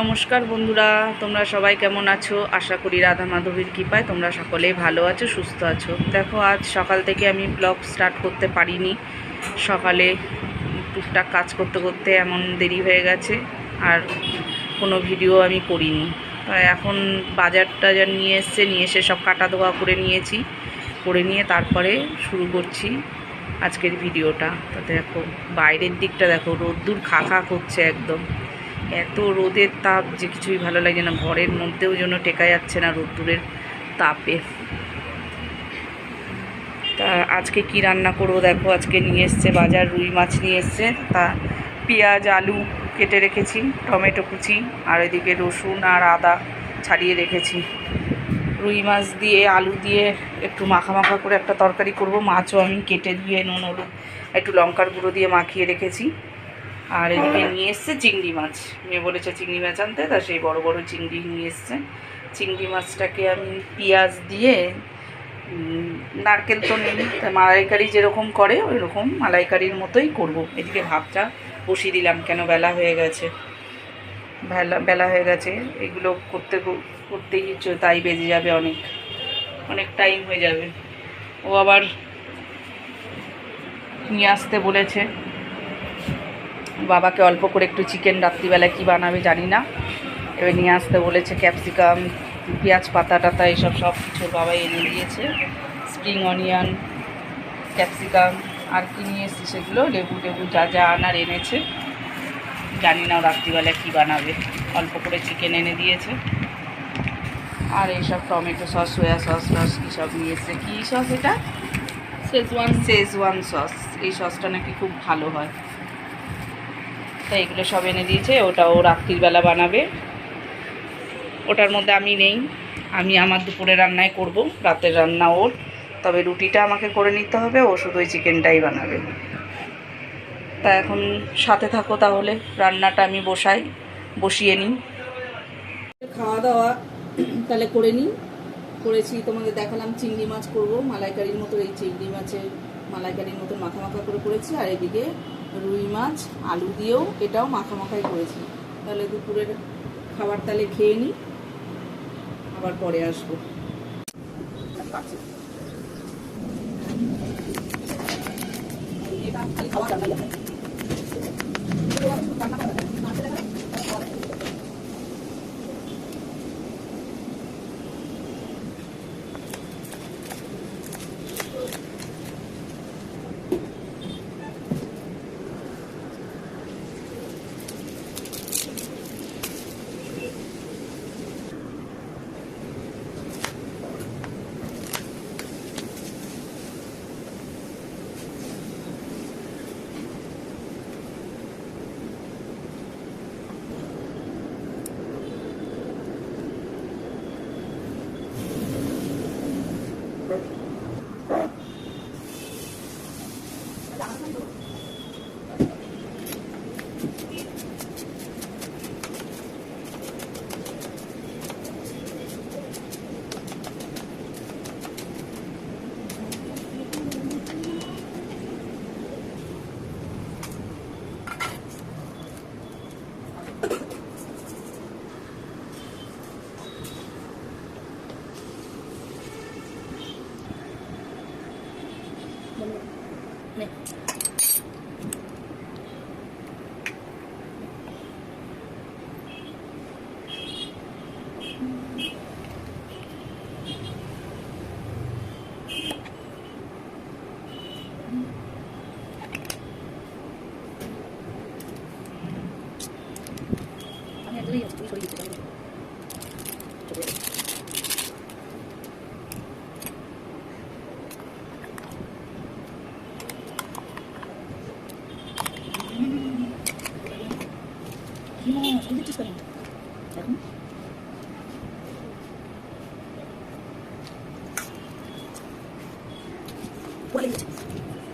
নমস্কার বন্ধুরা, তোমরা সবাই কেমন আছো? আশা করি রাধা মাধবীর কৃপায় তোমরা সকলেই ভালো আছো, সুস্থ আছো। দেখো, আজ সকাল থেকে আমি ব্লগ স্টার্ট করতে পারিনি। সকালে টুকটাক কাজ করতে করতে এমন দেরি হয়ে গেছে, আর কোনো ভিডিও আমি করিনি। এখন বাজার টাজার নিয়ে এসছে, নিয়ে এসে সব কাটা ধোয়া করে নিয়েছি, করে নিয়ে তারপরে শুরু করছি আজকের ভিডিওটা। তো দেখো, বাইরের দিকটা দেখো, রোদ্দুর খা খা করছে একদম। এত রোদের তাপ যে কিছুই ভালো লাগে না। ঘরের মধ্যেও যেন টেকা যাচ্ছে না রোদ্দুরের তাপে। তা আজকে কি রান্না করব দেখো, আজকে নিয়ে এসছে বাজার রুই মাছ নিয়ে এসছে। তা পেঁয়াজ, আলু কেটে রেখেছি, টমেটো কুচি আর এদিকে রসুন আর আদা ছাড়িয়ে রেখেছি। রুই মাছ দিয়ে, আলু দিয়ে একটু মাখা মাখা করে একটা তরকারি করব। মাছও আমি কেটে দিয়ে, নুন, হলুদ, একটু লঙ্কার গুঁড়ো দিয়ে মাখিয়ে রেখেছি। আর এদিকে নিয়ে এসছে চিংড়ি মাছ। মেয়ে বলেছে চিংড়ি মাছ আনতে, তা সেই বড় বড় চিংড়ি নিয়ে এসছে। চিংড়ি মাছটাকে আমি পেঁয়াজ দিয়ে নারকেল তো নেই, তা মালাইকারি যেরকম করে ওই রকম মালাইকারির মতোই করব। এদিকে ভাতটা বসিয়ে দিলাম, কেন বেলা হয়ে গেছে। বেলা বেলা হয়ে গেছে, এগুলো করতে কর- করতেই তাই বেজে যাবে অনেক। অনেক টাইম হয়ে যাবে। ও আবার নিয়ে আসতে বলেছে। বাবাকে অল্প করে একটু চিকেন রাত্রিবেলায় কী বানাবে জানি না। এবার নিয়ে আসতে বলেছে ক্যাপসিকাম পেঁয়াজ পাতা টাতা এইসব সব কিছু বাবা এনে দিয়েছে। স্প্রিং অনিয়ন ক্যাপসিকাম আর কি নিয়ে এসেছি সেগুলো? লেবু টেবু যা যা আনার এনেছে। জানি না ও রাত্রিবেলায় কী বানাবে। অল্প করে চিকেন এনে দিয়েছে। আর এইসব tomato sauce soya sauce sauce কী সব নিয়ে এসছে? কী সস এটা? শেজওয়ান শেজওয়ান সস এই সসটা নাকি খুব ভালো হয়। তো এগুলো সব এনে দিয়েছে, ওটা ও রাত্রিবেলা বানাবে। ওটার মধ্যে আমি নেই, আমি আমার দুপুরে রান্নায় করব, রাতের রান্না ওর, তবে রুটিটা আমাকে করে নিতে হবে, ও শুধু ওই চিকেনটাই বানাবে। তা এখন সাথে থাকো তাহলে, রান্নাটা আমি বসাই, বসিয়ে নিই। খাওয়া দাওয়া তাহলে করে নিই, করেছি, তোমাদের দেখালাম, চিংড়ি মাছ করব, মালাইকারির মতো এই চিংড়ি মাছের মালাইকারির মতো মাখা মাখা করে করেছি, আর এদিকে রুই মাছ, আলু দিয়েও এটাও মাখা মাখাই করেছি। তাহলে দুপুরের খাবার তাহলে খেয়ে নিই আবার পরে আসব। Perfect.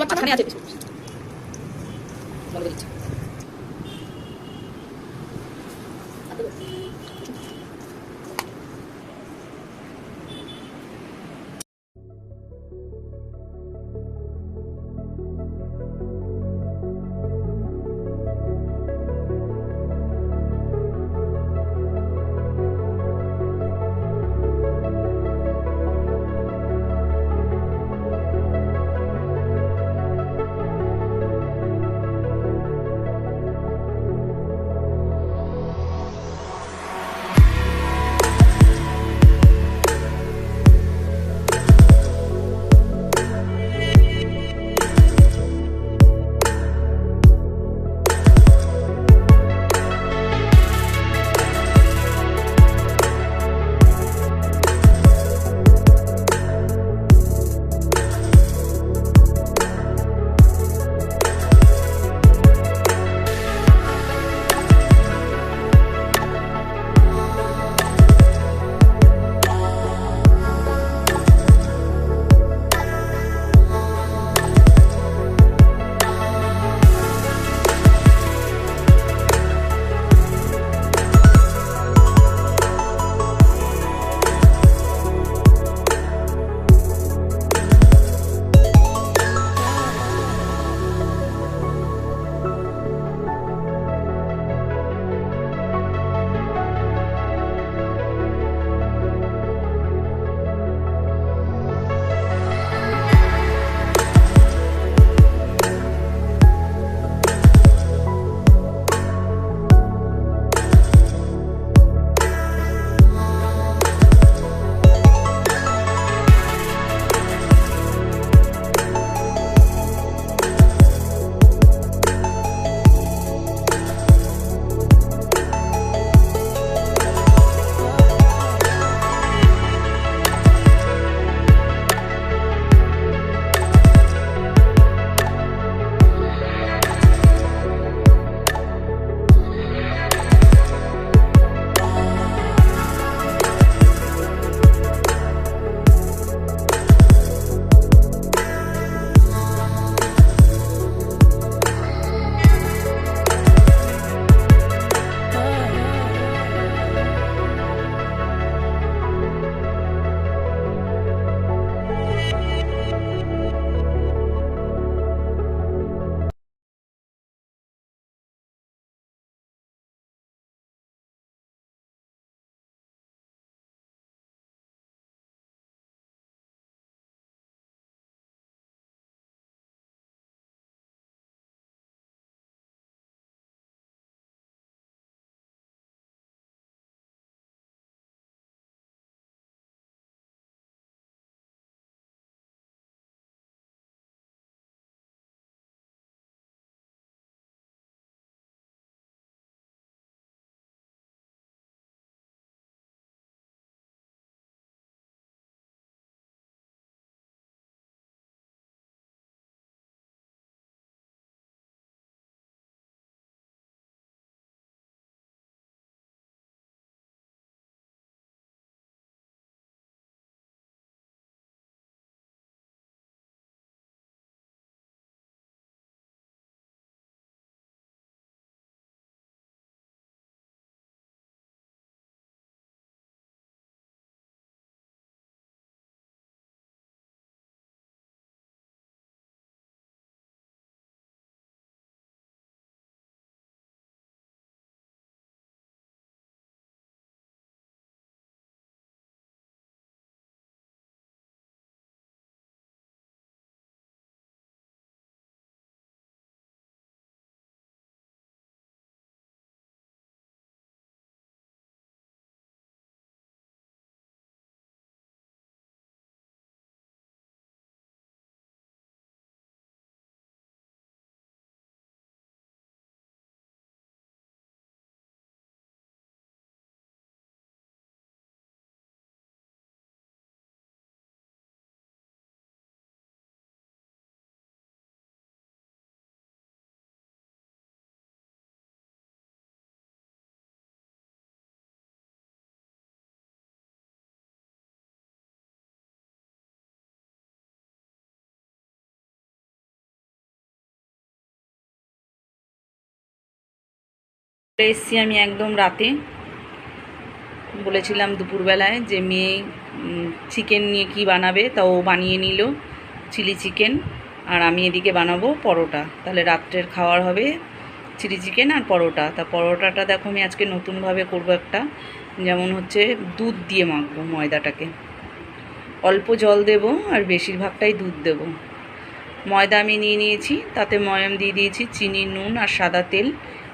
মাঝখানে আছে কিছু। বলে দিচ্ছি এসছি আমি একদম রাতে। বলেছিলাম দুপুরবেলায় যে মেয়ে চিকেন নিয়ে কি বানাবে, তা ও বানিয়ে নিল চিলি চিকেন আর আমি এদিকে বানাবো পরোটা। তাহলে রাত্রের খাওয়ার হবে চিলি চিকেন আর পরোটা। তা পরোটাটা দেখো আমি আজকে নতুনভাবে করব একটা। যেমন হচ্ছে দুধ দিয়ে মাখবো ময়দাটাকে। অল্প জল দেব আর বেশিরভাগটাই দুধ দেব। ময়দা আমি নিয়ে নিয়েছি, তাতে ময়াম দিয়ে দিয়েছি চিনি, নুন আর সাদা তেল।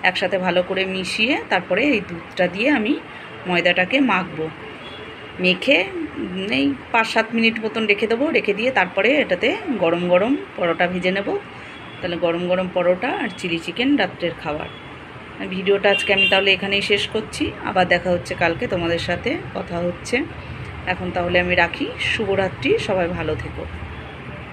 একসাথে ভালো করে মিশিয়ে তারপরে এই দুধটা দিয়ে আমি ময়দাটাকে মাখবো। মেখে এই পাঁচ সাত মিনিট মতন রেখে দেবো। রেখে দিয়ে তারপরে এটাতে গরম গরম পরোটা ভেজে নেব। তাহলে গরম গরম পরোটা আর চিলি চিকেন রাত্রের খাবার। ভিডিওটা আজকে আমি তাহলে এখানেই শেষ করছি। আবার দেখা হচ্ছে কালকে তোমাদের সাথে, কথা হচ্ছে। এখন তাহলে আমি রাখি। শুভরাত্রি, সবাই ভালো থেকো।